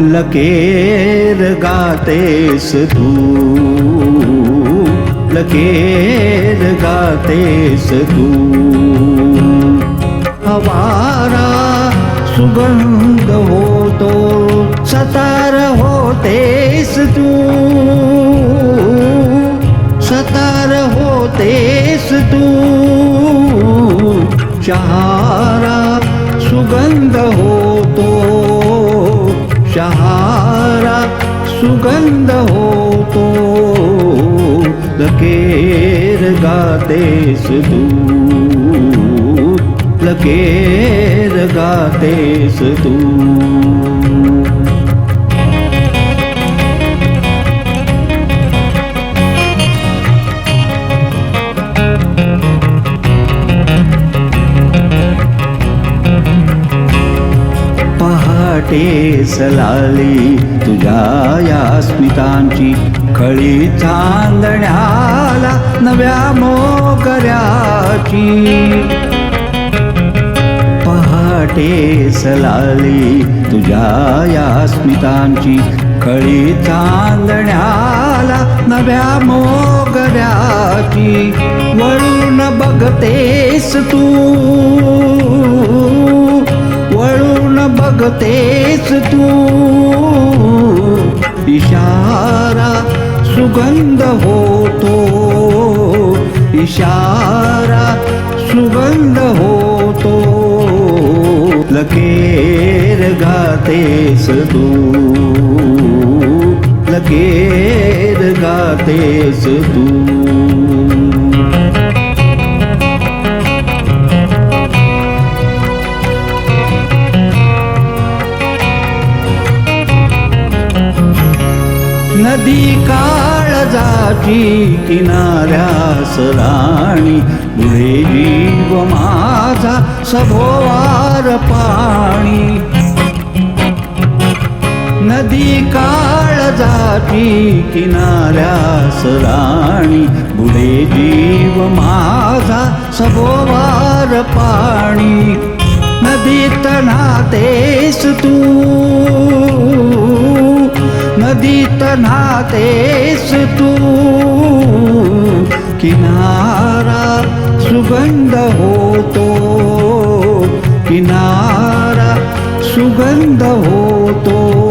लकेर गातेस तू। लकेर गातेस तू। हवारा सुगंध होतो सतार होतेस तू। सतार होतेस तू। चहा सुगंध होतो लकेर गातेस तू लकेर गातेस तू पहाटे सलाली तुझ्या या स्मितांची खळी चांदण्याला नव्या मोगऱ्याची. पहाटे सलाली तुझ्या या स्मितांची खळी चांदण्याला नव्या मोगऱ्याची. वळून बघतेस तू. बघतेस तू. इशारा सुगंध होतो. इशारा सुगंध होतो. लकेर गातेस तू. लकेर गातेस तू. नदी काळजाची किनाऱ्यास राणी पुढे जीव माझा सभोवार पाणी. नदी काळजाची किनाऱ्यास राणी बुडे जीव माझा सभोवार पाणी. नदी नातेस तू. नदीत नातेस तू. किनारा सुगंध होतो. किनारा सुगंध होतो.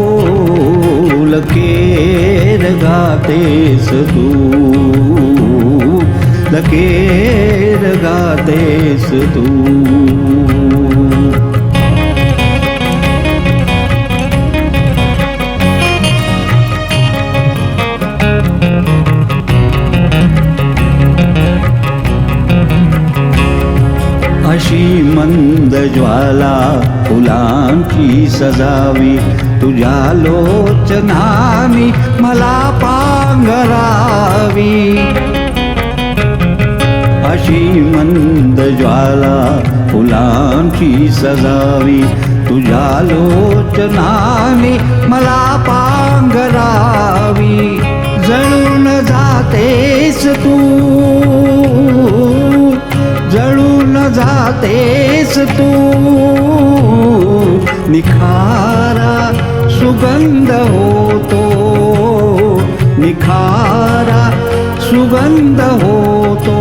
लकेर गातेस तू. लकेर गातेस तू. ज्वाला फुलांची सजावी तुझ्या लोचनानी मला पांघरावी. अशी मंद ज्वाला फुलांची सजावी तुझ्या लोचनामी मला पांघरावी. जळून जातेस तू जळून जातेस तू निखारा सुगंध होतो निखारा सुगंध होतो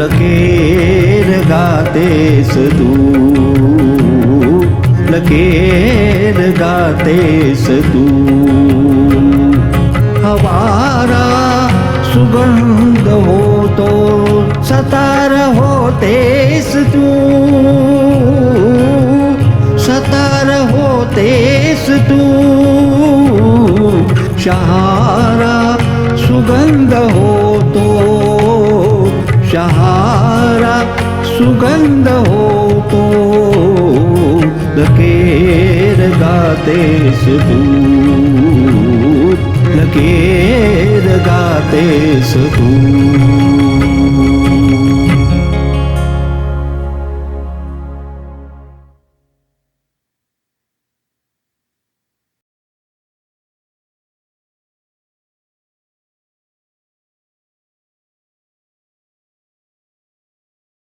लकेर गातेस तू लकेर गातेस तू। हवारा सुगंध होतो सतार होते तू सतार होतेस तू। शहारा सुगंध होतो शहारा सुगंध होतो लकेर गातेस तू लकेर गातेस तू।